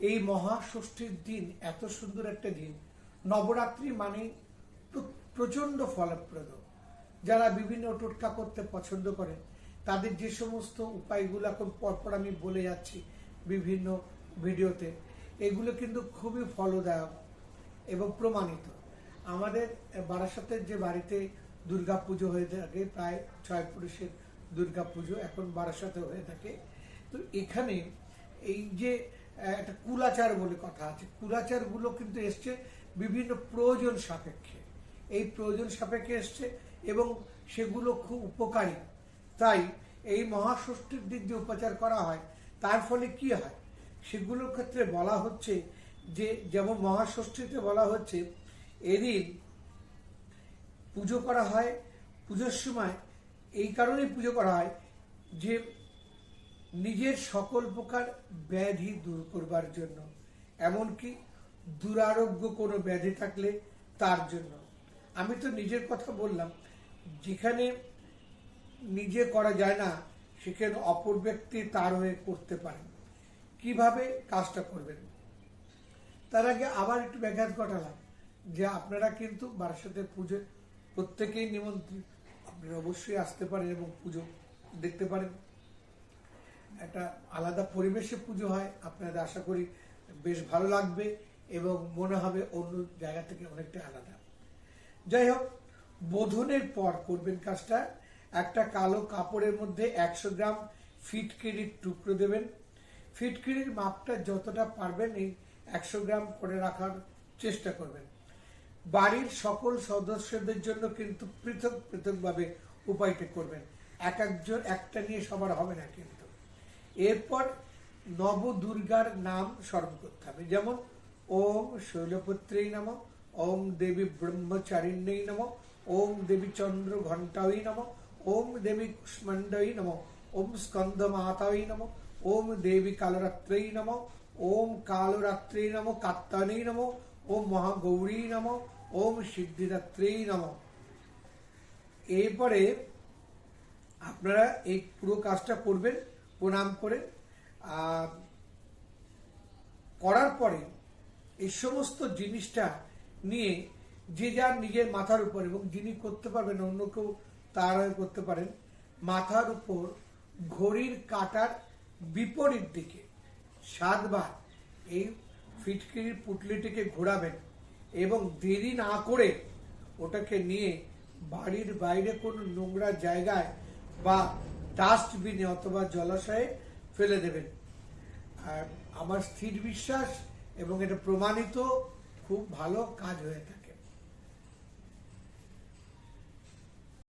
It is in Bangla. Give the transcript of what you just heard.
এই মহাষষ্ঠীর দিন এত সুন্দর একটা দিন। নবরাত্রি মানে প্র- প্রচণ্ড ফলপ্রদ। যারা বিভিন্ন টোটকা করতে পছন্দ করেন, তাদের যে সমস্ত উপায়গুলো এখন পরপর আমি বলে যাচ্ছি বিভিন্ন ভিডিওতে, এগুলো কিন্তু খুবই ফলদায়ক এবং প্রমাণিত। আমাদের বারাসাতের যে বাড়িতে দুর্গা পুজো হয়ে থাকে, প্রায় ছয় পুরুষের দুর্গা পুজো এখন বারাসাতে হয়ে থাকে। তো এখানে এই যে একটা কুলাচার বলে কথা আছে। কুলাচারগুলো কিন্তু এসছে বিভিন্ন প্রয়োজন সাপেক্ষে। এই প্রয়োজন সাপেক্ষে এসছে এবং সেগুলো খুব উপকারী। তাই এই মহাষষ্ঠীর দিক দিয়ে উপচার করা হয়, তার ফলে কি হয়? সেগুলোর ক্ষেত্রে বলা হচ্ছে যে, যেমন মহাষষ্ঠীতে বলা হচ্ছে, এদিন পুজো করা হয়, পুজোর সময় এই কারণেই পুজো করা হয় যে নিজের সকল প্রকার ব্যাধি দূর করবার জন্য, এমনকি দুরারোগ্য কোনো ব্যাধি থাকলে তার জন্য। আমি তো নিজের কথা বললাম, যেখানে নিজে করা যায় না, সেখানে অপর ব্যক্তি তার হয়ে করতে পারেন কীভাবে কাজটা করবেন? তার আগে আবার একটু ব্যাঘাত ঘটালাম, যে আপনারা কিন্তু বারাসাতে পুজো প্রত্যেকেই নিমন্ত্রিত। আপনারা অবশ্যই আসতে পারেন এবং পুজো দেখতে পারেন। একটা আলাদা পরিবেশে পুজো হয়। আপনাদের আশা করি বেশ ভালো লাগবে এবং মনে হবে অন্য জায়গা থেকে অনেকটা আলাদা। যাই হোক, বোধনের পর করবেন কাজটা। একটা কালো কাপড়ের মধ্যে একশো গ্রাম ফিটকিরির টুকরো দেবেন। ফিটকিরির মাপটা যতটা পারবেন এই একশো গ্রাম করে রাখার চেষ্টা করবেন। বাড়ির সকল সদস্যদের জন্য কিন্তু পৃথক পৃথকভাবে উপায়টা করবেন। এক একজন, একটা নিয়ে সবার হবে না কিন্তু। এরপর নবদুর্গার নাম স্মরণ করতে হবে। যেমন, ওম শৈলপুত্রেই নাম, ওম দেবী ব্রহ্মচারিণ্যই নম, ওম দেবী চন্দ্র ঘণ্টাই নম, ওম দেবী কুষ্মণ্ডই নম, ওম স্কন্দ মাতাই নম, ওম দেবী কালরাত্রই নম, ওম কালরাত্রী নম কাত্তানেই নম, ওম মহাগৌরী নম, ওম সিদ্ধিদাত্রী নম। এরপরে আপনারা এই পুরো কাজটা করবেন প্রণাম করে করার পরে এই সমস্ত জিনিসটা নিয়ে যে যার নিজের মাথার উপর, এবং যিনি করতে পারবেন অন্য কেউ তার করতে পারেন, মাথার উপর ঘড়ির কাটার বিপরীত দিকে সাতবার এই ফিটকিরির পুটলিটিকে ঘোরাবেন এবং দেরি না করে ওটাকে নিয়ে বাড়ির বাইরে কোনো নোংরা জায়গায় বা ডাস্টবিনে অথবা জলাশয়ে ফেলে দেবেন। আর আমার স্থির বিশ্বাস এবং এটা প্রমাণিত, খুব ভালো কাজ হয়ে থাকে।